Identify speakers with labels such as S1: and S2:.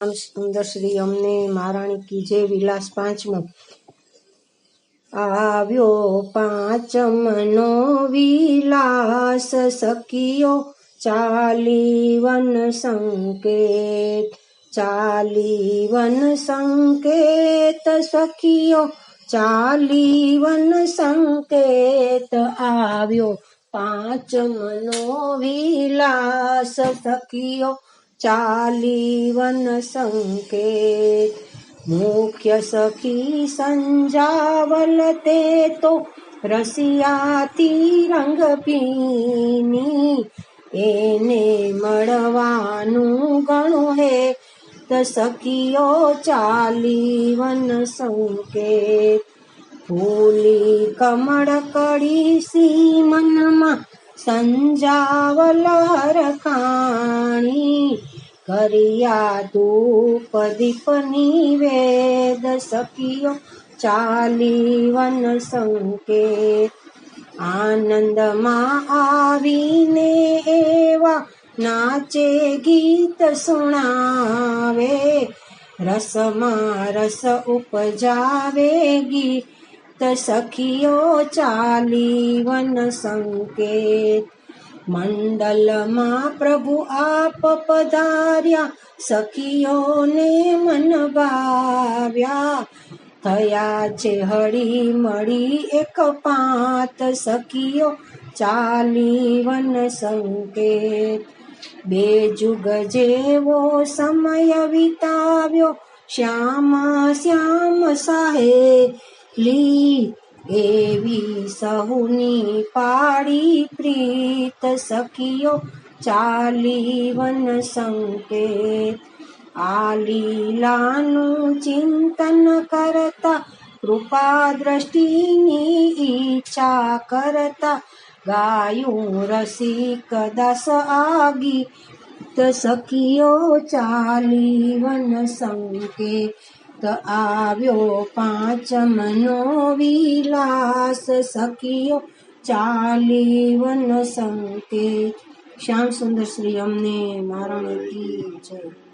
S1: આમ સુંદર શ્રી અમને મહારાણી કી જય વિલાસ પાંચમો. આવ્યો પાંચમનો વિલાસ સખીઓ ચાલી વન સંકેત ચાલી સંકેત સખીઓ ચાલી વન સંકેત આવ્યો પાંચમનો વિલાસ સખીઓ ચાલી વન સંકેત મુખ્ય સખી સંજાવલ તે તો રસિયાથી રંગ પીની એને મળવાનું ગણું હે તો સખીઓ ચાલી વન સંકેત ફૂલી કમળ કડી સી મનમાં સંજાવલ રખાણી કર્યા ધૂપ દીપની વેદ સખીઓ ચાલી વન સંકેત આનંદમાં આવીને એવા નાચે ગીત સુણાવે રસમાં રસ ઉપજાવે ગીત સખીઓ ચાલી વન સંકેત મંડલમાં પ્રભુ આપ પધાર્યા, સખીઓને મન ભાવ્યા થયા છે હળી મળી એક પાંત, સખીઓ ચાલી વન સંકેત. બે જુગ જેવો સમય વિતાવ્યો, શ્યામ શ્યામ સાહેલી એવી સહુની પાડી પ્રીત સખીઓ ચાલી વન સંકેત. આ લીલાનું ચિંતન કરતા કૃપા દ્રષ્ટિની ઈચ્છા કરતા ગાયું રસિક દસ આગી. સખીઓ ચાલી વન સંકેત. આવ્યો પાંચમનો વિલાસ સખીઓ ચાલી વન સંકેત. શ્યામ સુંદર શ્રી અમને મારણ કી જય.